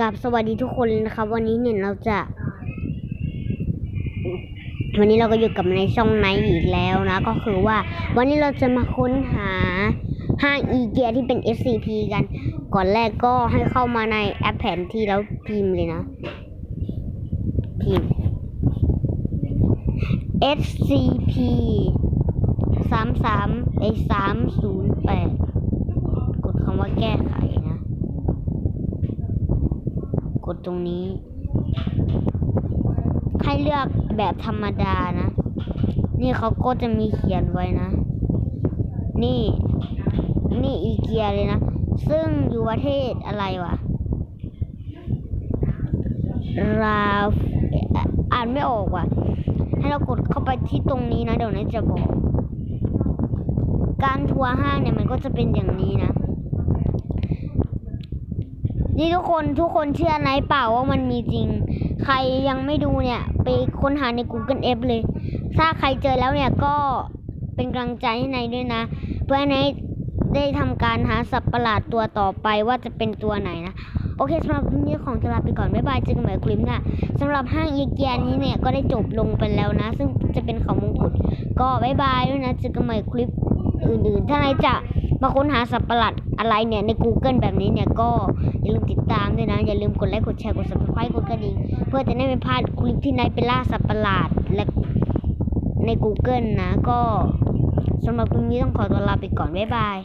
กับสวัสดีทุกคนเลยนะครับ วันนี้เนี่ยเราจะ วันนี้เราก็อยู่กับในช่องไนท์อีกแล้วนะ ก็คือว่า วันนี้เราจะมาค้นหาห้างอีเกียที่เป็น SCP กัน ก่อนแรกก็ให้เข้ามาในแอปแผนที่แล้วพิมพ์เลยนะ พิมพ์ SCP สามสามไอสามศูนย์แปดกดคำว่าแก้ไขนะ ตรงนี้ ให้เลือกแบบธรรมดานะ นี่เขาก็จะมีเขียนไว้นะ นี่ นี่อีเกียเลยนะ ซึ่งอยู่ประเทศอะไรวะราฟอ่านไม่ออกว่ะ ให้เรากดเข้าไปที่ตรงนี้นะ เดี๋ยวนายจะบอก การทัวร์ห้างเนี่ยมันก็จะเป็นอย่างนี้นะ นี่ทุกคนทุกคนเชื่อไหนเปล่าว่ามันมีจริง ใครยังไม่ดูเนี่ย ไปค้นหาใน Google F เลย ถ้าใครเจอแล้วเนี่ยก็เป็นกำลังใจให้นายด้วยนะ เพื่อให้นายได้ทำการหาสัตว์ประหลาดตัวต่อไปว่าจะเป็นตัวไหนนะ โอเคสำหรับคลิปนี้ของจะลาไปก่อน บ๊ายบาย เจอกันใหม่คลิปหน้าสำหรับห้างอีเกียนี้เนี่ยก็ได้จบลงไปแล้วนะ ซึ่งจะเป็นเขามงกุฎก็บ๊ายบายด้วยนะเจอกันใหม่คลิปอื่นๆ ถ้านายจะ มาค้นหาสัตว์ประหลาดอะไรเนี่ยใน Google แบบนี้เนี่ยก็อย่าลืมติดตามด้วยนะ อย่าลืมกดไลค์กดแชร์กด subscribe กดกระดิ่งเพื่อจะได้ไม่พลาดคลิปที่นายไปล่าสัตว์ประหลาดและใน Google นะ ก็สำหรับคลิปนี้ต้องขอตัวลาไปก่อนบ๊ายบาย